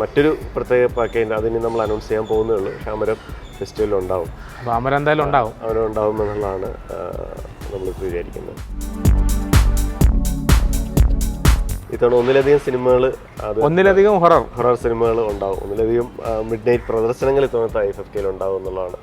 മറ്റൊരു പ്രത്യേക പാക്കേജ് അതിന് നമ്മൾ അനൗൺസ് ചെയ്യാൻ പോകുന്നേ ഉള്ളൂ. പക്ഷേ അമരം ഫെസ്റ്റിവലിൽ ഉണ്ടാവും. അപ്പോൾ അമരം എന്തായാലും ഉണ്ടാവും. അമരം ഉണ്ടാവും എന്നുള്ളതാണ് നമ്മൾ വിചാരിക്കുന്നത്. ഇത്തവണ ഒന്നിലധികം സിനിമകൾ ഒന്നിലധികം ഹൊറർ ഹൊറർ സിനിമകൾ ഉണ്ടാവും. ഒന്നിലധികം മിഡ് നൈറ്റ് പ്രദർശനങ്ങൾ ഇത്തവണത്തെ ഐ എഫ് കെയിൽ ഉണ്ടാവും എന്നുള്ളതാണ്.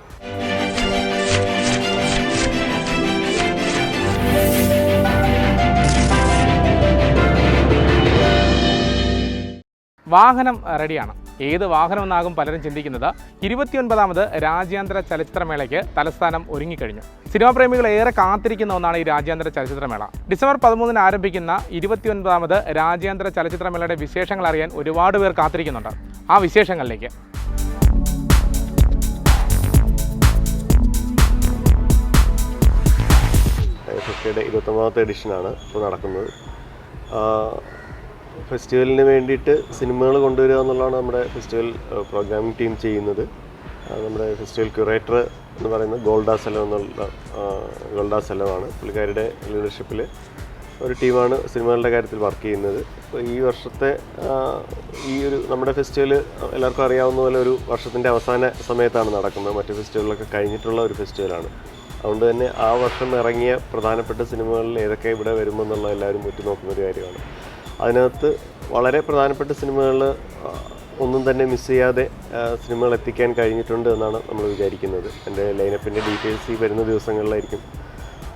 വാഹനം റെഡിയാണ്. ഏത് വാഹനം എന്നാകും പലരും ചിന്തിക്കുന്നത്. ഇരുപത്തിയൊൻപതാമത് രാജ്യാന്തര ചലച്ചിത്രമേളയ്ക്ക് തലസ്ഥാനം ഒരുങ്ങിക്കഴിഞ്ഞു. സിനിമാ പ്രേമികൾ ഏറെ കാത്തിരിക്കുന്ന ഒന്നാണ് ഈ രാജ്യാന്തര ചലച്ചിത്രമേള. ഡിസംബർ പതിമൂന്നിന് ആരംഭിക്കുന്ന ഇരുപത്തിയൊൻപതാമത് രാജ്യാന്തര ചലച്ചിത്രമേളയുടെ വിശേഷങ്ങൾ അറിയാൻ ഒരുപാട് പേർ കാത്തിരിക്കുന്നുണ്ട്. ആ വിശേഷങ്ങളിലേക്ക്. ഇരുപത്തൊമ്പതാമത്തെ എഡിഷനാണ് ഇപ്പോൾ നടക്കുന്നത്. ഫെസ്റ്റിവലിന് വേണ്ടിയിട്ട് സിനിമകൾ കൊണ്ടുവരിക എന്നുള്ളതാണ് നമ്മുടെ ഫെസ്റ്റിവൽ പ്രോഗ്രാമിംഗ് ടീം ചെയ്യുന്നത്. നമ്മുടെ ഫെസ്റ്റിവൽ ക്യൂറേറ്റർ എന്ന് പറയുന്നത് ഗോൾഡ സെലം എന്നുള്ള ഗോൾഡ സെലമാണ് പുള്ളിക്കാരുടെ ലീഡർഷിപ്പിൽ ഒരു ടീമാണ് സിനിമകളുടെ കാര്യത്തിൽ വർക്ക് ചെയ്യുന്നത്. അപ്പോൾ ഈ വർഷത്തെ ഈ ഒരു നമ്മുടെ ഫെസ്റ്റിവൽ എല്ലാവർക്കും അറിയാവുന്ന പോലെ ഒരു വർഷത്തിന്റെ അവസാന സമയത്താണ് നടക്കുന്നത്. മറ്റു ഫെസ്റ്റിവലൊക്കെ കഴിഞ്ഞിട്ടുള്ള ഒരു ഫെസ്റ്റിവലാണ്. അതുകൊണ്ട് തന്നെ ആ വർഷം ഇറങ്ങിയ പ്രധാനപ്പെട്ട സിനിമകളിൽ ഏതൊക്കെ ഇവിടെ വരുമെന്നുള്ള എല്ലാവരും ഉറ്റുനോക്കുന്ന ഒരു കാര്യമാണ്. അതിനകത്ത് വളരെ പ്രധാനപ്പെട്ട സിനിമകൾ ഒന്നും തന്നെ മിസ് ചെയ്യാതെ സിനിമകൾ എത്തിക്കാൻ കഴിഞ്ഞിട്ടുണ്ട് എന്നാണ് നമ്മൾ വിചാരിക്കുന്നത്. എന്റെ ലൈനപ്പിന്റെ ഡീറ്റെയിൽസ് ഈ വരുന്ന ദിവസങ്ങളിലായിരിക്കും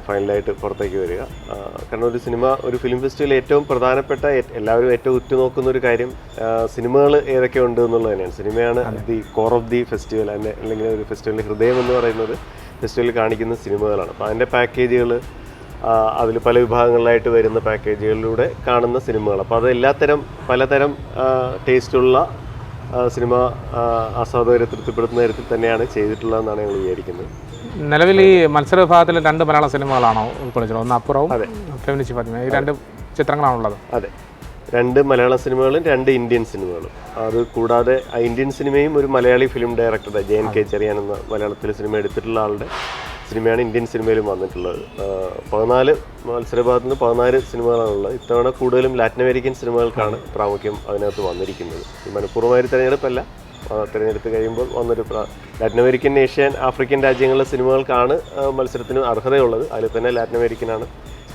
ഫൈനലായിട്ട് പുറത്തേക്ക് വരിക. കാരണം ഒരു സിനിമ ഒരു ഫിലിം ഫെസ്റ്റിവൽ ഏറ്റവും പ്രധാനപ്പെട്ട എല്ലാവരും ഏറ്റവും ഉറ്റുനോക്കുന്ന ഒരു കാര്യം സിനിമകൾ ഏതൊക്കെ ഉണ്ട് എന്നുള്ളത് തന്നെയാണ്. സിനിമയാണ് the core of the festival അതിന്റെ അല്ലെങ്കിൽ ഒരു ഫെസ്റ്റിവലിന്റെ ഹൃദയം എന്ന് പറയുന്നത് ഫെസ്റ്റിവലിൽ കാണിക്കുന്ന സിനിമകളാണ്. അപ്പോൾ അതിന്റെ പാക്കേജുകൾ അതിൽ പല വിഭാഗങ്ങളിലായിട്ട് വരുന്ന പാക്കേജുകളിലൂടെ കാണുന്ന സിനിമകൾ. അപ്പോൾ അത് എല്ലാത്തരം പലതരം ടേസ്റ്റുള്ള സിനിമ ആസ്വാദകരെ തൃപ്തിപ്പെടുത്തുന്ന തരത്തിൽ തന്നെയാണ് ചെയ്തിട്ടുള്ളതെന്നാണ് ഞങ്ങൾ വിചാരിക്കുന്നത്. നിലവിൽ ഈ മത്സര വിഭാഗത്തിൽ രണ്ട് മലയാള സിനിമകളാണോ ഉൾക്കൊള്ളിച്ചത് ഒന്ന് അപ്പുറവും ഫെമിനിസ്റ്റ് ഫാത്തിമ. ഈ രണ്ട് ചിത്രങ്ങളാണുള്ളത്. അതെ. രണ്ട് മലയാള സിനിമകളും രണ്ട് ഇന്ത്യൻ സിനിമകളും. അത് കൂടാതെ ഇന്ത്യൻ സിനിമയും ഒരു മലയാളി ഫിലിം ഡയറക്ടറുടെ ജെ എൻ കെ ചെറിയാൻ എന്ന മലയാളത്തിലെ സിനിമ എടുത്തിട്ടുള്ള ആളുടെ സിനിമയാണ് ഇന്ത്യൻ സിനിമയിലും വന്നിട്ടുള്ളത്. പതിനാല് മത്സരഭാഗത്ത് നിന്ന് പതിനാല് സിനിമകളാണുള്ളത് ഇത്തവണ കൂടുതലും ലാറ്റിൻ അമേരിക്കൻ സിനിമകൾക്കാണ് പ്രാമുഖ്യം അതിനകത്ത് വന്നിരിക്കുന്നത്. മനഃപൂർവമായ തിരഞ്ഞെടുപ്പല്ല. തിരഞ്ഞെടുത്ത് കഴിയുമ്പോൾ വന്നൊരു ലാറ്റിൻ അമേരിക്കൻ ഏഷ്യൻ ആഫ്രിക്കൻ രാജ്യങ്ങളിലെ സിനിമകൾക്കാണ് മത്സരത്തിന് അർഹതയുള്ളത്. അതിൽ തന്നെ ലാറ്റിൻ അമേരിക്കനാണ്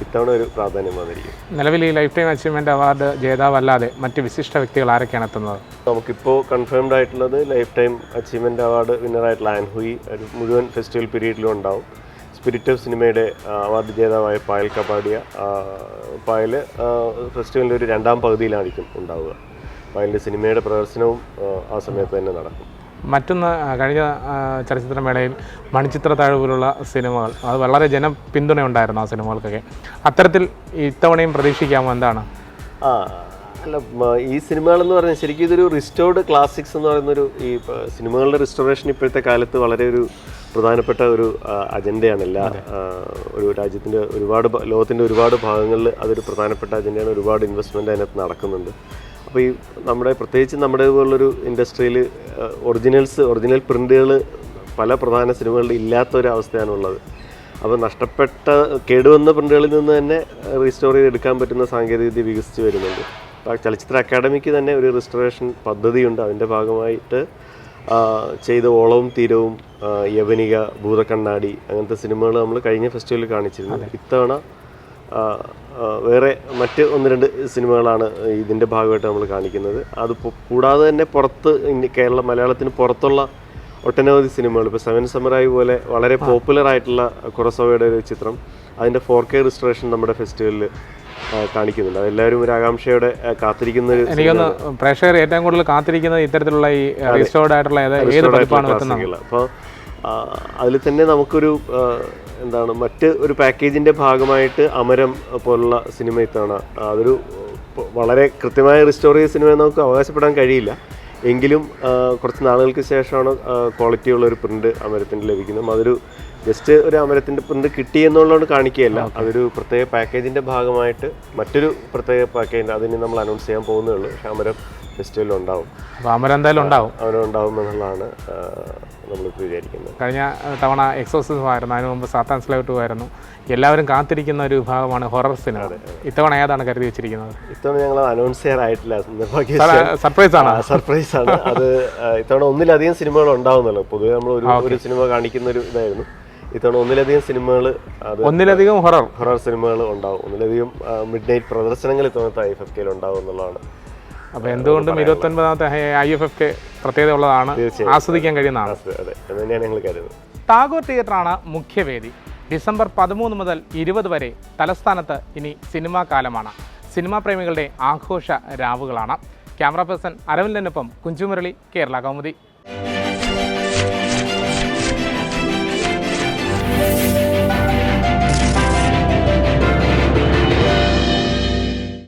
ഇത്തവണ ഒരു പ്രാധാന്യം വന്നിരിക്കും. നിലവിൽ ഈ ലൈഫ് ടൈം അച്ചീവ്മെന്റ് അവാർഡ് ജേതാവല്ലാതെ മറ്റ് വിശിഷ്ട വ്യക്തികൾ ആരൊക്കെയാണ് എത്തുന്നത്? നമുക്കിപ്പോൾ കൺഫേംഡ് ആയിട്ടുള്ളത് ലൈഫ് ടൈം അച്ചീവ്മെന്റ് അവാർഡ് വിന്നറായിട്ടുള്ള ആൻഹുയി ഒരു മുഴുവൻ ഫെസ്റ്റിവൽ പീരീഡിലും ഉണ്ടാവും. സ്പിരിറ്റ് ഓഫ് സിനിമയുടെ അവാർഡ് ജേതാവായ പായൽ കപാടിയ പായൽ ഫെസ്റ്റിവലിന്റെ ഒരു രണ്ടാം പകുതിയിലായിരിക്കും ഉണ്ടാവുക. പായലിന്റെ സിനിമയുടെ പ്രദർശനവും ആ സമയത്ത് തന്നെ നടക്കും. മറ്റൊന്ന് കഴിഞ്ഞ ചലച്ചിത്രമേളയിൽ മണിച്ചിത്ര താഴ് പോലുള്ള സിനിമകൾ അത് വളരെ ജനപിന്തുണ ഉണ്ടായിരുന്നു ആ സിനിമകൾക്കൊക്കെ. അത്തരത്തിൽ ഇത്തവണയും പ്രതീക്ഷിക്കാമോ എന്താണ്? അല്ല ഈ സിനിമകളെന്ന് പറഞ്ഞാൽ ശരിക്കും ഇതൊരു റിസ്റ്റോർഡ് ക്ലാസിക്സ് എന്ന് പറയുന്നൊരു ഈ സിനിമകളുടെ റിസ്റ്റോറേഷൻ ഇപ്പോഴത്തെ കാലത്ത് വളരെ ഒരു പ്രധാനപ്പെട്ട ഒരു അജണ്ടയാണ് എല്ലാ ഒരു രാജ്യത്തിന്റെ ഒരുപാട് ലോകത്തിന്റെ ഒരുപാട് ഭാഗങ്ങളിൽ അതൊരു പ്രധാനപ്പെട്ട അജണ്ടയാണ് ഒരുപാട് ഇൻവെസ്റ്റ്മെന്റ് അതിനകത്ത് നടക്കുന്നുണ്ട്. അപ്പോൾ ഈ നമ്മുടെ പ്രത്യേകിച്ച് നമ്മുടെ പോലുള്ളൊരു ഇൻഡസ്ട്രിയിൽ ഒറിജിനൽസ് ഒറിജിനൽ പ്രിന്റുകൾ പല പ്രധാന സിനിമകളിൽ ഇല്ലാത്ത ഒരു അവസ്ഥയാണുള്ളത് അപ്പോൾ നഷ്ടപ്പെട്ട കേടുവന്ന പ്രിന്റുകളിൽ നിന്ന് തന്നെ റീസ്റ്റോർ ചെയ്തെടുക്കാൻ പറ്റുന്ന സാങ്കേതികവിദ്യ വികസിച്ച് വരുന്നുണ്ട്. അപ്പോൾ ചലച്ചിത്ര അക്കാദമിക്ക് തന്നെ ഒരു റിസ്റ്റോറേഷൻ പദ്ധതിയുണ്ട്. അതിന്റെ ഭാഗമായിട്ട് ചെയ്ത ഓളവും തീരവും യവനിക ഭൂതക്കണ്ണാടി അങ്ങനത്തെ സിനിമകൾ നമ്മൾ കഴിഞ്ഞ ഫെസ്റ്റിവലിൽ കാണിച്ചിരുന്നു. ഇത്തവണ വേറെ മറ്റ് ഒന്ന് രണ്ട് സിനിമകളാണ് ഇതിന്റെ ഭാഗമായിട്ട് നമ്മൾ കാണിക്കുന്നത്. അത് കൂടാതെ തന്നെ പുറത്ത് ഇനി കേരള മലയാളത്തിന് പുറത്തുള്ള ഒട്ടനവധി സിനിമകൾ. ഇപ്പോൾ സെവൻ സമറായി പോലെ വളരെ പോപ്പുലർ ആയിട്ടുള്ള കുറസോവയുടെ ഒരു ചിത്രം അതിന്റെ ഫോർ കെ റിസ്റ്റോറേഷൻ നമ്മുടെ ഫെസ്റ്റിവലിൽ കാണിക്കുന്നുണ്ട്. അതെല്ലാവരും ഒരു ആകാംക്ഷയോടെ കാത്തിരിക്കുന്ന ഒരു എനിക്കൊന്ന് പ്രേക്ഷകർ ഏറ്റവും കൂടുതൽ കാത്തിരിക്കുന്നത് ഇത്തരത്തിലുള്ള ഈ റിസ്റ്റോർഡ് ആയിട്ടുള്ള ഏത് അപ്പോൾ അതിൽ തന്നെ നമുക്കൊരു എന്താണ് മറ്റ് ഒരു പാക്കേജിന്റെ ഭാഗമായിട്ട് അമരം പോലുള്ള സിനിമ ഇത്തവണ അതൊരു വളരെ കൃത്യമായ റിസ്റ്റോർ ചെയ്ത സിനിമ നമുക്ക് അവകാശപ്പെടാൻ കഴിയില്ല. എങ്കിലും കുറച്ച് നാളുകൾക്ക് ശേഷമാണ് ക്വാളിറ്റി ഉള്ള ഒരു പ്രിന്റ് അമരത്തിന് ലഭിക്കുന്നത്. അതൊരു ജസ്റ്റ് ഒരു അമരത്തിന്റെ പ്രിന്റ് കിട്ടി എന്നുള്ളതുകൊണ്ട് കാണിക്കുകയല്ല. അതൊരു പ്രത്യേക പാക്കേജിന്റെ ഭാഗമായിട്ട് മറ്റൊരു പ്രത്യേക പാക്കേജ് അതിന് നമ്മൾ അനൗൺസ് ചെയ്യാൻ പോകുന്നേ ഉള്ളൂ. പക്ഷേ അമരം ഫെസ്റ്റിവൽ ഉണ്ടാവും അമരം എന്തായാലും ഉണ്ടാവും. അവനുണ്ടാവും എന്നുള്ളതാണ് നമ്മളിപ്പോൾ വിചാരിക്കുന്നത്. കഴിഞ്ഞ തവണ എക്സോസിസം ആയിരുന്നു അതിന് മുമ്പ് സാത്താൻ സ്ലൈവ് ആയിരുന്നു. എല്ലാവരും കാത്തിരിക്കുന്ന ഒരു വിഭാഗമാണ് ഹൊറർ സിനിമ. ഇത്തവണ ഏതാണ് കരുതി വെച്ചിരിക്കുന്നത്? ഇത്തവണ ഞങ്ങൾ അനൗൺസ് ചെയ്യാറായിട്ടില്ല. സർപ്രൈസ് ആണ്? സർപ്രൈസ് ആണ്. അത് ഇത്തവണ ഒന്നിലധികം സിനിമകൾ ഉണ്ടാവുന്നല്ലോ. പൊതുവെ നമ്മൾ ഒരു ഒരു സിനിമ കാണിക്കുന്ന ഒരു ഇതായിരുന്നു. ഇത്തവണ ഒന്നിലധികം സിനിമകൾ അത് ഒന്നിലധികം ഹൊറർ. ഹൊറർ സിനിമകൾ ഉണ്ടാവും. ഒന്നിലധികം മിഡ് നൈറ്റ് പ്രദർശനങ്ങൾ ഇത്തവണത്തെ ഐ എഫ് കെയിൽ ഉണ്ടാവും എന്നുള്ളതാണ് അപ്പോൾ എന്തുകൊണ്ടും ഇരുപത്തൊൻപതാമത്തെ ഐ എഫ് എഫ് കെ പ്രത്യേകത ഉള്ളതാണ് ആസ്വദിക്കാൻ കഴിയുന്നതാണ്. ടാഗോർ തിയേറ്ററാണ് മുഖ്യവേദി. ഡിസംബർ പതിമൂന്ന് മുതൽ ഇരുപത് വരെ തലസ്ഥാനത്ത് ഇനി സിനിമാ കാലമാണ്. സിനിമാ പ്രേമികളുടെ ആഘോഷ രാവുകളാണ്. ക്യാമറ പേഴ്സൺ അരവിന്ദനൊപ്പം കുഞ്ചുമുരളി കേരള കൗമുദി.